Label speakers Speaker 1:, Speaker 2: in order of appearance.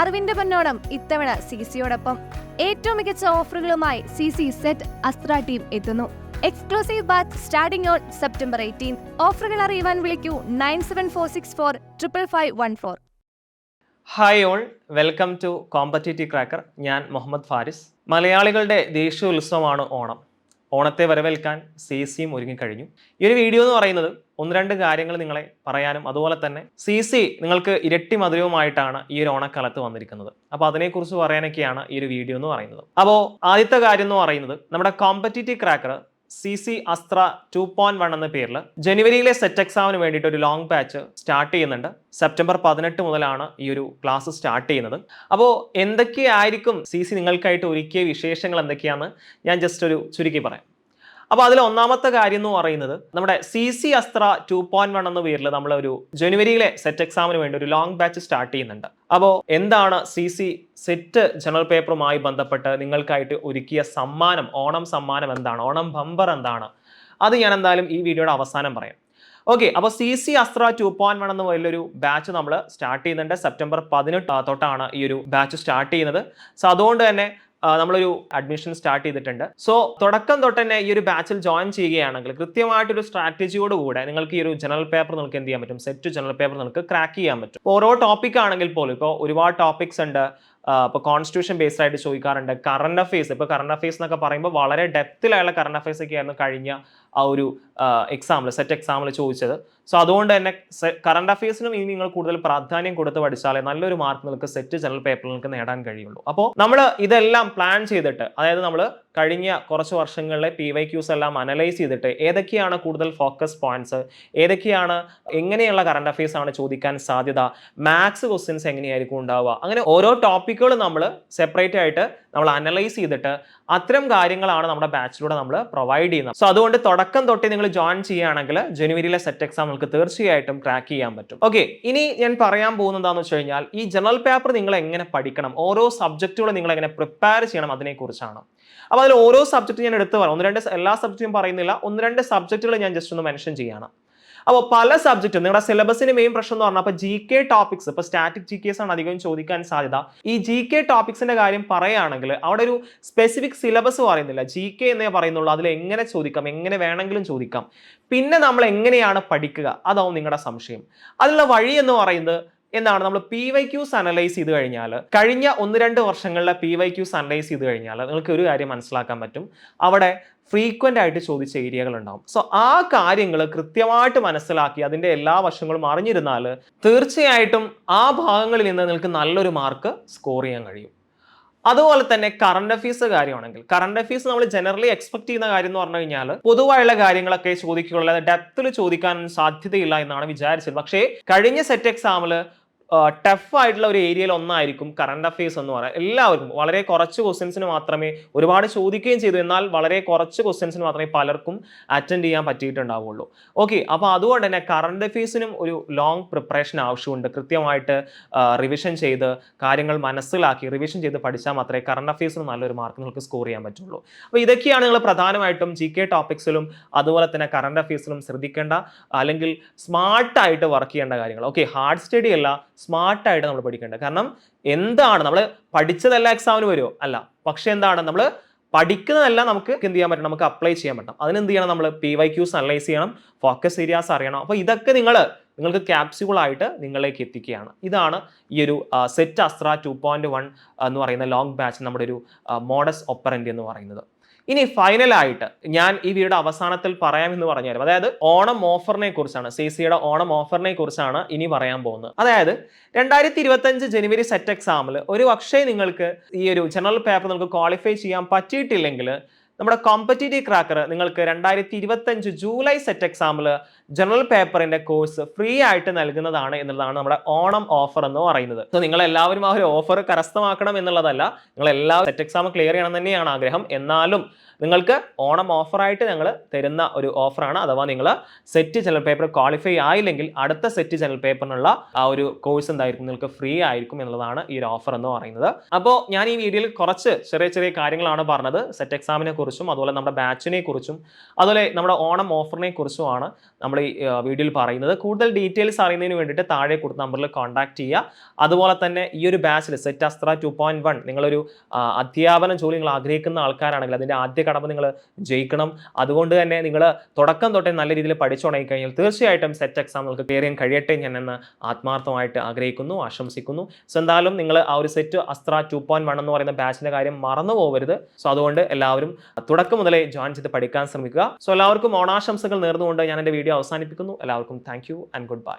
Speaker 1: അറിവിന്റെ പൊന്നോണം ഇത്തവണ സി സിയോടൊപ്പം ഏറ്റവും മികച്ച ഓഫറുകളുമായി C C SET Astra team എത്തുന്നു. Exclusive batch starting on September eighteen ഓഫറുകൾ അറിയുവാൻ വിളിക്കൂ nine seven four six four triple five one four.
Speaker 2: Hi all welcome to competitive cracker ഞാൻ മുഹമ്മദ് ഫാരിസ്. മലയാളികളുടെ ദേശീയോത്സവമാണ് ഓണം. ഓണത്തെ വരവേൽക്കാൻ സി സിയും ഒരുങ്ങിക്കഴിഞ്ഞു. ഈ ഒരു വീഡിയോ എന്ന് പറയുന്നത് ഒന്ന് രണ്ട് കാര്യങ്ങൾ നിങ്ങളെ പറയാനും അതുപോലെ തന്നെ സി സി നിങ്ങൾക്ക് ഇരട്ടി മധുരവുമായിട്ടാണ് ഈ ഒരു ഓണക്കാലത്ത് വന്നിരിക്കുന്നത്. അപ്പോൾ അതിനെക്കുറിച്ച് പറയാനൊക്കെയാണ് ഈ ഒരു വീഡിയോ എന്ന് പറയുന്നത്. അപ്പോൾ ആദ്യത്തെ കാര്യം എന്ന് പറയുന്നത് നമ്മുടെ competitive cracker C C Astra two point one എന്ന പേരിൽ ജനുവരിയിലെ സെറ്റ് എക്സാമിന് വേണ്ടിയിട്ട് ഒരു ലോങ് ബാച്ച് സ്റ്റാർട്ട് ചെയ്യുന്നുണ്ട്. സെപ്റ്റംബർ പതിനെട്ട് മുതലാണ് ഈ ഒരു ക്ലാസ് സ്റ്റാർട്ട് ചെയ്യുന്നത്. അപ്പോൾ എന്തൊക്കെയായിരിക്കും സി സി നിങ്ങൾക്കായിട്ട് ഒരുക്കിയ വിശേഷങ്ങൾ എന്തൊക്കെയാണെന്ന് ഞാൻ ജസ്റ്റ് ഒരു ചുരുക്കി പറയാം. അപ്പോൾ അതിൽ ഒന്നാമത്തെ കാര്യം എന്ന് പറയുന്നത് നമ്മുടെ C C Astra two point one എന്ന പേരിൽ നമ്മൾ ഒരു ജനുവരിയിലെ സെറ്റ് എക്സാമിന് വേണ്ടി ഒരു ലോങ് ബാച്ച് സ്റ്റാർട്ട് ചെയ്യുന്നുണ്ട്. അപ്പോൾ എന്താണ് സി സി സെറ്റ് ജനറൽ പേപ്പറുമായി ബന്ധപ്പെട്ട് നിങ്ങൾക്കായിട്ട് ഒരുക്കിയ സമ്മാനം ഓണം സമ്മാനം എന്താണ് ഓണം ബമ്പർ എന്താണ്? അത് ഞാൻ എന്തായാലും ഈ വീഡിയോയുടെ അവസാനം പറയാം. ഓക്കെ അപ്പോൾ C C Astra two point one എന്ന വലിയൊരു ബാച്ച് നമ്മൾ സ്റ്റാർട്ട് ചെയ്യുന്നുണ്ട്. സെപ്റ്റംബർ പതിനെട്ട് തൊട്ടാണ് ഈ ഒരു ബാച്ച് സ്റ്റാർട്ട് ചെയ്യുന്നത്. സോ അതുകൊണ്ട് തന്നെ നമ്മളൊരു അഡ്മിഷൻ സ്റ്റാർട്ട് ചെയ്തിട്ടുണ്ട്. സോ തുടക്കം തൊട്ട് തന്നെ ഈ ഒരു ബാച്ചിൽ ജോയിൻ ചെയ്യുകയാണെങ്കിൽ കൃത്യമായിട്ടൊരു സ്ട്രാറ്റജിയോട് കൂടെ നിങ്ങൾക്ക് ഈ ഒരു ജനറൽ പേപ്പർ നിങ്ങൾക്ക് എന്ത് ചെയ്യാൻ പറ്റും? സെറ്റ് ജനറൽ പേപ്പർ നിങ്ങൾക്ക് ക്രാക്ക് ചെയ്യാൻ പറ്റും. ഓരോ ടോപ്പിക് ആണെങ്കിൽ പോലും ഇപ്പോൾ ഒരുപാട് ടോപ്പിക്സ് ഉണ്ട്. ഇപ്പോൾ കോൺസ്റ്റിറ്റ്യൂഷൻ ബേസ്ഡ് ആയിട്ട് ചോദിക്കാറുണ്ട്. കറണ്ട് അഫയേഴ്സ് ഇപ്പോൾ കറണ്ട് അഫയേഴ്സ് എന്നൊക്കെ പറയുമ്പോൾ വളരെ ഡെപ്തിലായുള്ള കറണ്ട് അഫയേഴ്സ് ഒക്കെ ആയിരുന്നു കഴിഞ്ഞ ആ ഒരു എക്സാമിൽ സെറ്റ് എക്സാമിൽ ചോദിച്ചത്. സോ അതുകൊണ്ട് തന്നെ കറണ്ട് അഫയേഴ്സിനും ഇനി നിങ്ങൾ കൂടുതൽ പ്രാധാന്യം കൊടുത്ത് പഠിച്ചാലേ നല്ലൊരു മാർക്ക് നിങ്ങൾക്ക് സെറ്റ് ജനറൽ പേപ്പറിൽ നിങ്ങൾക്ക് നേടാൻ കഴിയുള്ളൂ. അപ്പോൾ നമ്മൾ ഇതെല്ലാം പ്ലാൻ ചെയ്തിട്ട് അതായത് നമ്മൾ കഴിഞ്ഞ കുറച്ച് വർഷങ്ങളിലെ പി വൈ ക്യൂസ് എല്ലാം അനലൈസ് ചെയ്തിട്ട് ഏതൊക്കെയാണ് കൂടുതൽ ഫോക്കസ് പോയിന്റ്സ് ഏതൊക്കെയാണ് എങ്ങനെയുള്ള കറണ്ട് അഫയേഴ്സ് ആണ് ചോദിക്കാൻ സാധ്യത മാത്സ് ക്വസ്റ്റ്യൻസ് എങ്ങനെയായിരിക്കും ഉണ്ടാവുക അങ്ങനെ ഓരോ ടോപ്പിക്കുകൾ നമ്മൾ സെപ്പറേറ്റ് ആയിട്ട് നമ്മൾ അനലൈസ് ചെയ്തിട്ട് അത്തരം കാര്യങ്ങളാണ് നമ്മുടെ ബാച്ചിലൂടെ നമ്മൾ പ്രൊവൈഡ് ചെയ്യുന്നത്. സോ അതുകൊണ്ട് തുടക്കം തൊട്ടേ നിങ്ങൾ ജോയിൻ ചെയ്യുകയാണെങ്കിൽ ജനുവരിയിലെ സെറ്റ് എക്സാം നിങ്ങൾക്ക് തീർച്ചയായിട്ടും ക്രാക്ക് ചെയ്യാൻ പറ്റും. ഓക്കെ ഇനി ഞാൻ പറയാൻ പോകുന്നത് എന്താണെന്ന് വെച്ച് കഴിഞ്ഞാൽ ഈ ജനറൽ പേപ്പർ നിങ്ങൾ എങ്ങനെ പഠിക്കണം? ഓരോ സബ്ജക്റ്റുകളും നിങ്ങൾ എങ്ങനെ പ്രിപ്പയർ ചെയ്യണം അതിനെക്കുറിച്ചാണ്. അപ്പോൾ അതിൽ ഓരോ സബ്ജക്റ്റ് ഞാൻ എടുത്ത് പറയാം. ഒന്ന് രണ്ട് എല്ലാ സബ്ജക്റ്റും പറയുന്നില്ല. ഒന്ന് രണ്ട് സബ്ജക്റ്റുകൾ ഞാൻ ജസ്റ്റ് ഒന്ന് മെൻഷൻ ചെയ്യാണ് അപ്പോൾ പല സബ്ജക്റ്റും നിങ്ങളുടെ സിലബസിന് മെയിൻ പ്രശ്നം എന്ന് പറഞ്ഞാൽ അപ്പോൾ ജി കെ ടോപ്പിക്സ് ഇപ്പോൾ സ്റ്റാറ്റിക് ജി കെസ് ആണ് അധികം ചോദിക്കാൻ സാധ്യത. ഈ ജി കെ ടോപ്പിക്സിന്റെ കാര്യം പറയുകയാണെങ്കിൽ അവിടെ ഒരു സ്പെസിഫിക് സിലബസ് പറയുന്നില്ല. ജി കെ എന്നേ പറയുന്നുള്ളൂ. അതിൽ എങ്ങനെ ചോദിക്കാം എങ്ങനെ വേണമെങ്കിലും ചോദിക്കാം. പിന്നെ നമ്മൾ എങ്ങനെയാണ് പഠിക്കുക? അതാവും നിങ്ങളുടെ സംശയം. അതിനുള്ള വഴി എന്ന് പറയുന്നത് എന്താണ് നമ്മൾ പി വൈ ക്യൂസ് അനലൈസ് ചെയ്ത് കഴിഞ്ഞാൽ കഴിഞ്ഞ ഒന്ന് രണ്ട് വർഷങ്ങളിലെ പി വൈ ക്യൂസ് അനലൈസ് ചെയ്ത് കഴിഞ്ഞാൽ നിങ്ങൾക്ക് ഒരു കാര്യം മനസ്സിലാക്കാൻ പറ്റും. അവിടെ ഫ്രീക്വന്റ് ആയിട്ട് ചോദിച്ച ഏരിയകൾ ഉണ്ടാവും. സോ ആ കാര്യങ്ങൾ കൃത്യമായിട്ട് മനസ്സിലാക്കി അതിന്റെ എല്ലാ വശങ്ങളും അറിഞ്ഞിരുന്നാൽ തീർച്ചയായിട്ടും ആ ഭാഗങ്ങളിൽ നിന്ന് നിങ്ങൾക്ക് നല്ലൊരു മാർക്ക് സ്കോർ ചെയ്യാൻ കഴിയും. അതുപോലെ തന്നെ കറണ്ട് അഫീസ് കാര്യമാണെങ്കിൽ കറണ്ട് അഫീസ് നമ്മൾ ജനറലി എക്സ്പെക്ട് ചെയ്യുന്ന കാര്യം എന്ന് പറഞ്ഞു കഴിഞ്ഞാൽ പൊതുവായുള്ള കാര്യങ്ങളൊക്കെ ചോദിക്കുകയുള്ളൂ ഡെപ്തിൽ ചോദിക്കാൻ സാധ്യതയില്ല എന്നാണ് വിചാരിച്ചത്. പക്ഷേ കഴിഞ്ഞ സെറ്റ് എക്സാമിൽ ടഫ് ആയിട്ടുള്ള ഒരു ഏരിയയിൽ ഒന്നായിരിക്കും കറണ്ട് അഫയേഴ്സ് എന്ന് പറയാം. എല്ലാവർക്കും വളരെ കുറച്ച് ക്വസ്റ്റ്യൻസിന് മാത്രമേ ഒരുപാട് ചോദിക്കുകയും ചെയ്തു. എന്നാൽ വളരെ കുറച്ച് ക്വസ്റ്റ്യൻസിന് മാത്രമേ പലർക്കും അറ്റൻഡ് ചെയ്യാൻ പറ്റിയിട്ടുണ്ടാവുള്ളൂ. ഓക്കെ അപ്പോൾ അതുകൊണ്ട് തന്നെ കറണ്ട് അഫയേഴ്സിനും ഒരു ലോങ് പ്രിപ്പറേഷൻ ആവശ്യമുണ്ട്. കൃത്യമായിട്ട് റിവിഷൻ ചെയ്ത് കാര്യങ്ങൾ മനസ്സിലാക്കി റിവിഷൻ ചെയ്ത് പഠിച്ചാൽ മാത്രമേ കറണ്ട് അഫയേഴ്സിന് നല്ലൊരു മാർക്ക് നിങ്ങൾക്ക് സ്കോർ ചെയ്യാൻ പറ്റുള്ളൂ. അപ്പോൾ ഇതൊക്കെയാണ് നിങ്ങൾ പ്രധാനമായിട്ടും ജി കെ ടോപ്പിക്സിലും അതുപോലെ തന്നെ കറണ്ട് അഫയേഴ്സിലും ശ്രദ്ധിക്കേണ്ട അല്ലെങ്കിൽ സ്മാർട്ടായിട്ട് വർക്ക് ചെയ്യേണ്ട കാര്യങ്ങൾ. ഓക്കെ ഹാർഡ് സ്റ്റഡി അല്ല സ്മാർട്ടായിട്ട് നമ്മൾ പഠിക്കേണ്ടത്. കാരണം എന്താണ്? നമ്മൾ പഠിച്ചതെല്ലാം എക്സാമിന് വരുമോ അല്ല. പക്ഷേ എന്താണ്? നമ്മൾ പഠിക്കുന്നതെല്ലാം നമുക്ക് എന്ത് ചെയ്യാൻ പറ്റണം? നമുക്ക് അപ്ലൈ ചെയ്യാൻ പറ്റണം. അതിന് എന്ത് ചെയ്യണം നമ്മൾ പി വൈ ക്യൂസ് അനലൈസ് ചെയ്യണം. ഫോക്കസ് ഏരിയാസ് അറിയണം. അപ്പോൾ ഇതൊക്കെ നിങ്ങൾ നിങ്ങൾക്ക് ക്യാപ്സ്യൂളായിട്ട് നിങ്ങളിലേക്ക് എത്തിക്കുകയാണ്. ഇതാണ് ഈ ഒരു SET Astra two point one എന്ന് പറയുന്ന ലോങ് ബാച്ച് നമ്മുടെ ഒരു മോഡസ് ഒപ്പറന്റ് എന്ന് പറയുന്നത്. ഇനി ഫൈനലായിട്ട് ഞാൻ ഈ വീഡിയോ അവസാനത്തിൽ പറയാമെന്ന് പറഞ്ഞാലും അതായത് ഓണം ഓഫറിനെ കുറിച്ചാണ് സി സിയുടെ ഓണം ഓഫറിനെ കുറിച്ചാണ് ഇനി പറയാൻ പോകുന്നത്. അതായത് രണ്ടായിരത്തി ഇരുപത്തഞ്ച് ജനുവരി സെറ്റ് എക്സാമിൽ ഒരു പക്ഷേ നിങ്ങൾക്ക് ഈ ഒരു ജനറൽ പേപ്പർ നിങ്ങൾക്ക് ക്വാളിഫൈ ചെയ്യാൻ പറ്റിയിട്ടില്ലെങ്കിൽ നമ്മുടെ കോമ്പറ്റേറ്റീവ് ക്രാക്കർ നിങ്ങൾക്ക് രണ്ടായിരത്തി ഇരുപത്തഞ്ച് ജൂലൈ സെറ്റ് എക്സാമിൽ ജനറൽ പേപ്പറിന്റെ കോഴ്സ് ഫ്രീ ആയിട്ട് നൽകുന്നതാണ് എന്നുള്ളതാണ് നമ്മുടെ ഓണം ഓഫർ എന്ന് പറയുന്നത്. സോ നിങ്ങൾ എല്ലാവരും ആ ഒരു ഓഫർ കരസ്ഥമാക്കണം എന്നുള്ളതല്ല നിങ്ങൾ എല്ലാ സെറ്റ് എക്സാം ക്ലിയർ ചെയ്യണം തന്നെയാണ് ആഗ്രഹം. എന്നാലും നിങ്ങൾക്ക് ഓണം ഓഫറായിട്ട് ഞങ്ങൾ തരുന്ന ഒരു ഓഫറാണ് അഥവാ നിങ്ങൾ സെറ്റ് ജനറൽ പേപ്പർ ക്വാളിഫൈ ആയില്ലെങ്കിൽ അടുത്ത സെറ്റ് ജനറൽ പേപ്പറിനുള്ള ആ ഒരു കോഴ്സ് എന്തായിരിക്കും? നിങ്ങൾക്ക് ഫ്രീ ആയിരിക്കും എന്നുള്ളതാണ് ഈ ഒരു ഓഫർ എന്ന് പറയുന്നത്. അപ്പോൾ ഞാൻ ഈ വീഡിയോയിൽ കുറച്ച് ചെറിയ ചെറിയ കാര്യങ്ങളാണ് പറഞ്ഞത്. സെറ്റ് എക്സാമിനെ അതുപോലെ നമ്മുടെ ബാച്ചിനെ കുറിച്ചും അതുപോലെ നമ്മുടെ ഓണം ഓഫറിനെ കുറിച്ചുമാണ് നമ്മൾ ഈ വീഡിയോയിൽ പറയുന്നത്. കൂടുതൽ ഡീറ്റെയിൽസ് അറിയുന്നതിന് വേണ്ടിയിട്ട് താഴെ കൊടുത്ത നമ്പറിൽ കോൺടാക്ട് ചെയ്യുക. അതുപോലെ തന്നെ ഈ ഒരു ബാച്ചിൽ SET Astra two point one നിങ്ങളൊരു അധ്യാപന ജോലി നിങ്ങൾ ആഗ്രഹിക്കുന്ന ആൾക്കാരാണെങ്കിൽ അതിന്റെ ആദ്യ കടമ നിങ്ങൾ ജയിക്കണം. അതുകൊണ്ട് തന്നെ നിങ്ങൾ തുടക്കം തൊട്ടേ നല്ല രീതിയിൽ പഠിച്ചു തുടങ്ങി കഴിഞ്ഞാൽ തീർച്ചയായിട്ടും സെറ്റ് എക്സാം നിങ്ങൾക്ക് ക്ലിയർ ചെയ്യാൻ കഴിയട്ടെ ഞാൻ എന്ന് ആത്മാർത്ഥമായിട്ട് ആഗ്രഹിക്കുന്നു ആശംസിക്കുന്നു. സോ എന്തായാലും നിങ്ങൾ ആ ഒരു SET Astra two point one എന്ന് പറയുന്ന ബാച്ചിന്റെ കാര്യം മറന്നു പോകരുത് സോ അതുകൊണ്ട് എല്ലാവരും തുടക്കം മുതലേ ജോയിൻ ചെയ്ത് പഠിക്കാൻ ശ്രമിക്കുക. സോ എല്ലാവർക്കും ഓണാശംസകൾ നേർന്നുകൊണ്ട് ഞാൻ എന്റെ വീഡിയോ അവസാനിപ്പിക്കുന്നു. എല്ലാവർക്കും thank you and good bye.